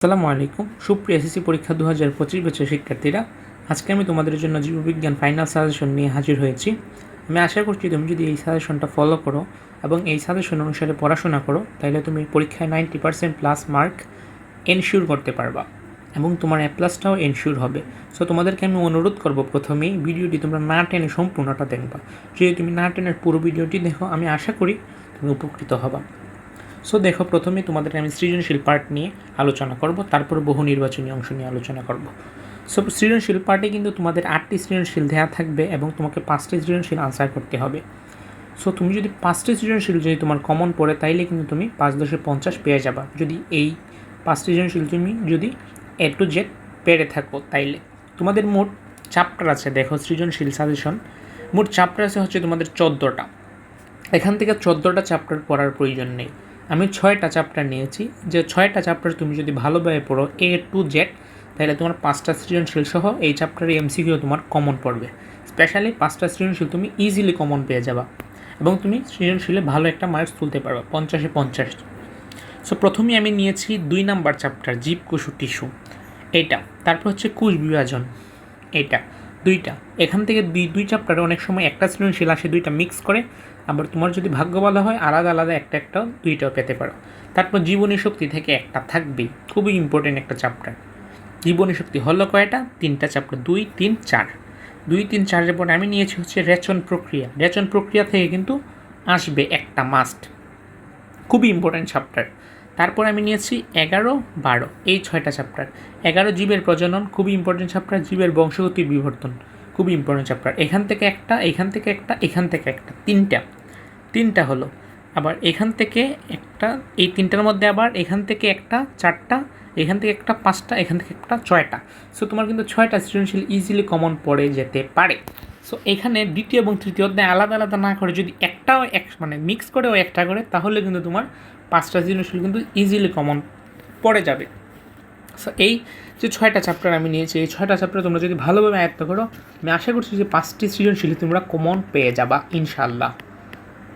আসসালামু আলাইকুম। সুপ্রিয় এসএসসি পরীক্ষা দু হাজার পঁচিশ বছর শিক্ষার্থীরা, আজকে আমি তোমাদের জন্য জীববিজ্ঞান ফাইনাল সাজেশন নিয়ে হাজির হয়েছি। আমি আশা করছি তুমি যদি এই সাজেশনটা ফলো করো এবং এই সাজেশন অনুসারে পড়াশোনা করো, তাহলে তুমি পরীক্ষায় ninety percent plus mark ensure করতে পারবা এবং তোমার অ্যাপ প্লাসটাও এনশিওর হবে। সো তোমাদেরকে আমি অনুরোধ করব প্রথমেই ভিডিওটি তোমরা না টেনে সম্পূর্ণটা দেখবা। যদি তুমি না টেনের পুরো ভিডিওটি দেখো, আমি আশা করি তুমি উপকৃত হবা। সো দেখো, প্রথমে তোমাদের আমি সৃজনশীল পার্ট নিয়ে আলোচনা করব, তারপর বহু নির্বাচনী অংশ নিয়ে আলোচনা করব। সো সৃজনশীল পার্টে কিন্তু তোমাদের আটটি সৃজনশীল দেওয়া থাকবে এবং তোমাকে পাঁচটি সৃজনশীল আনসার করতে হবে। সো তুমি যদি পাঁচটি সৃজনশীল যদি তোমার কমন পড়ে, তাইলে কিন্তু তুমি পাঁচ দশে পঞ্চাশ পেয়ে যাবা। যদি এই পাঁচটি সৃজনশীল তুমি যদি এ টু জেড পেরে থাকো, তাইলে। তোমাদের মোট চ্যাপ্টার আছে, দেখো, সৃজনশীল সাজেশন মোট চ্যাপ্টার আছে হচ্ছে তোমাদের চোদ্দোটা। এখান থেকে চোদ্দোটা চ্যাপ্টার পড়ার প্রয়োজন নেই। আমি ছয়টা চ্যাপ্টার নিয়েছি। যে ছয়টা চ্যাপ্টার তুমি যদি ভালোভাবে পড়ো এ টু জেড তাহলে তোমার পাঁচটা সৃজনশীল সহ এই চ্যাপ্টারে এমসিকিউ তোমার কমন পড়বে। স্পেশালি পাঁচটা সৃজনশীল তুমি ইজিলি কমন পেয়ে যাবা এবং তুমি সৃজনশীলে ভালো একটা মার্কস তুলতে পারবা, পঞ্চাশে পঞ্চাশ। সো প্রথমে আমি নিয়েছি দুই নাম্বার চ্যাপ্টার জীব কোষু টিস্যু। এইটা। তারপর হচ্ছে কুশ বিভাজন এইটা। দুইটা। এখান থেকে দুই দুই চ্যাপ্টারে অনেক সময় একটা সৃজনশীল আসে, দুইটা মিক্স করে। আবার তোমার যদি ভাগ্য ভালো হয়, আলাদা আলাদা একটা একটা, দুইটাও পেতে পারো। তারপর জীবনী শক্তি থেকে একটা থাকবেই খুবই ইম্পর্টেন্ট একটা চ্যাপ্টার জীবনী শক্তি হলো কয়টা? তিনটা চ্যাপ্টার দুই, তিন, চার। দুই, তিন চারের পরে আমি নিয়েছি হচ্ছে রেচন প্রক্রিয়া। রেচন প্রক্রিয়া থেকে কিন্তু আসবে একটা মাস্ট খুবই ইম্পর্ট্যান্ট চ্যাপ্টার তারপর আমি নিয়েছি এগারো, বারো, এই ছয়টা চ্যাপ্টার এগারো জীবের প্রজনন, খুবই ইম্পর্টেন্ট চ্যাপ্টার জীবের বংশগতির বিবর্তন, খুবই ইম্পর্টেন্ট চ্যাপ্টার এখান থেকে একটা, এখান থেকে একটা, এখান থেকে একটা, তিনটা। তিনটা হলো, আবার এখান থেকে একটা, এই তিনটার মধ্যে আবার এখান থেকে একটা, চারটা, এখান থেকে একটা, পাঁচটা, এখান থেকে একটা, ছয়টা। সো তোমার কিন্তু ছয়টা সৃজনশীল ইজিলি কমন পড়ে যেতে পারে। সো এখানে দ্বিতীয় এবং তৃতীয় অধ্যায় আলাদা আলাদা না করে যদি একটাও এক মানে মিক্স করে করেও একটা করে, তাহলে কিন্তু তোমার পাঁচটা সৃজনশীল কিন্তু ইজিলি কমন পড়ে যাবে। সো এই যে ছয়টা চ্যাপ্টার আমি নিয়েছি, এই ছয়টা চ্যাপ্টার তোমরা যদি ভালোভাবে আয়ত্ত করো, আমি আশা করছি যে পাঁচটি সৃজনশীল তোমরা কমন পেয়ে যাবা ইনশাল্লাহ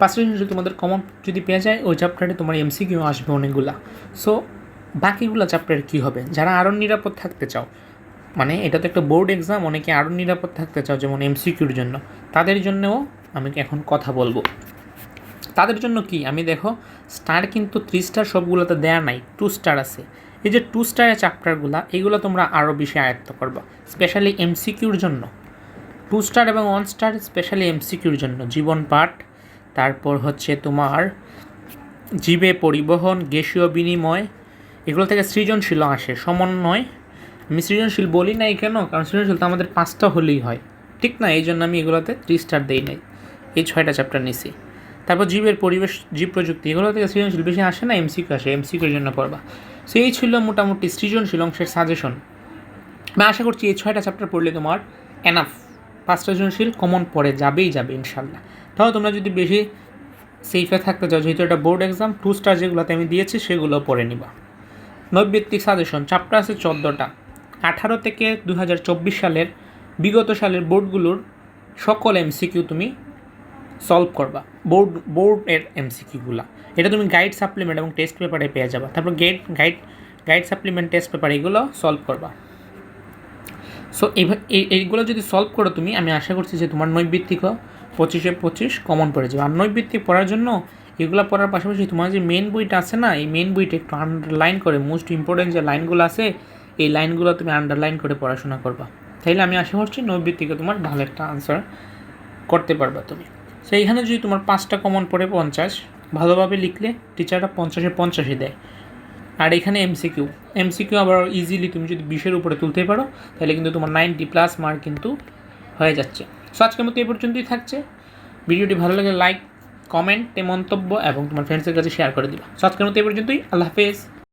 পাঁচটি সৃজনশীল তোমাদের কমন যদি পেয়ে যায়, ওই চ্যাপ্টারে তোমার এমসিকিউ আসবে অনেকগুলা। সো বাকিগুলো চ্যাপ্টার কী হবে? যারা আরও নিরাপদ থাকতে চাও মানে এটা তো একটা বোর্ড এক্সাম অনেকে আরও নিরাপদ থাকতে চাও, যেমন এমসিকিউর জন্য। তাদের জন্যও আমি এখন কথা বলব। তাদের জন্য কি? আমি দেখো স্টার কিন্তু থ্রি স্টার সবগুলোতে দেয়া নাই টু স্টার আছে। এই যে টু স্টারের চ্যাপ্টারগুলো এগুলো তোমরা আরও বেশি আয়ত্ত করবা স্পেশালি এমসিকিউর জন্য। টু স্টার এবং ওয়ান স্টার স্পেশালি এমসিকিউর জন্য। জীবন পাঠ, তারপর হচ্ছে তোমার জীবে পরিবহন, গ্যাসীয় বিনিময়, এগুলো থেকে সৃজনশীল আসে, সমন্বয় সৃজনশীল বলি নাই কেন? কারণ সৃজনশীল তো আমাদের পাঁচটা হলেই হয়। ঠিক না? এই জন্য আমি এগুলোতে থ্রি স্টার দিই নাই। এই ছয়টা চ্যাপ্টার নিছি। তারপর জীবের পরিবেশ, জীব প্রযুক্তি, এগুলো থেকে সৃজনশীল বেশি আসে না? এমসিকিউ আসে। এমসিকিউর জন্য পড়বা। সো এই ছিল মোটামুটি সৃজনশীল অংশের সাজেশন আমি আশা করছি এই ছয়টা চ্যাপ্টার পড়লে তোমার এনাফ পাঁচটা সৃজনশীল কমন পড়ে যাবেই যাবে ইনশাল্লাহ তাও তোমরা যদি বেশি সেফে থাকতে চাও, যেহেতু এটা বোর্ড এক্সাম টু স্টার যেগুলোতে আমি দিয়েছি, সেগুলো পড়ে নিবা। নৈবৃত্তিক সাজেশন চ্যাপ্টার আছে চোদ্দোটা। আঠারো থেকে দু হাজার চব্বিশ সালের বিগত সালের বোর্ডগুলোর সকল এমসিকিউ তুমি সলভ করবা। বোর্ড, বোর্ডের এমসিকিউগুলো। এটা তুমি গাইড সাপ্লিমেন্ট এবং টেস্ট পেপারে পেয়ে যাবা। তারপর get guide guide supplement test paper এগুলো সলভ করবা। সো এইগুলো যদি সলভ করো তুমি, আমি আশা করছি যে তোমার নৈবৃত্তিকও পঁচিশে পঁচিশ কমন পড়ে যাবে। আর নৈবৃত্তিক পড়ার জন্য এগুলো পড়ার পাশাপাশি তোমার যে মেন বইটা আছে না, এই মেন বইটা একটু আন্ডারলাইন করে মোস্ট ইম্পর্টেন্ট যে লাইনগুলো আছে এই লাইনগুলো তুমি আন্ডারলাইন করে পড়াশোনা করবা। তাইলে আমি আশা করছি নৈবৃত্তিকে তোমার ভালো একটা আনসার করতে পারবা তুমি। সো এইখানে যদি তোমার পাঁচটা কমন পড়ে পঞ্চাশ, ভালোভাবে লিখলে টিচাররা পঞ্চাশে পঞ্চাশে দেয়। আর এখানে এমসিকিউ এমসিকিউ আবার ইজিলি তুমি যদি বিশের উপরে তুলতে পারো তাহলে কিন্তু তোমার নাইনটি প্লাস মার্ক কিন্তু হয়ে যাচ্ছে। সো আজকের মতো এই পর্যন্তই থাকছে। ভিডিওটি ভালো লাগে লাইক কমেন্টে মন্তব্য এবং তোমার ফ্রেন্ডসের কাছে শেয়ার করে দিবা। সো আজকের মতো এই পর্যন্তই। আল্লাহ হাফেজ।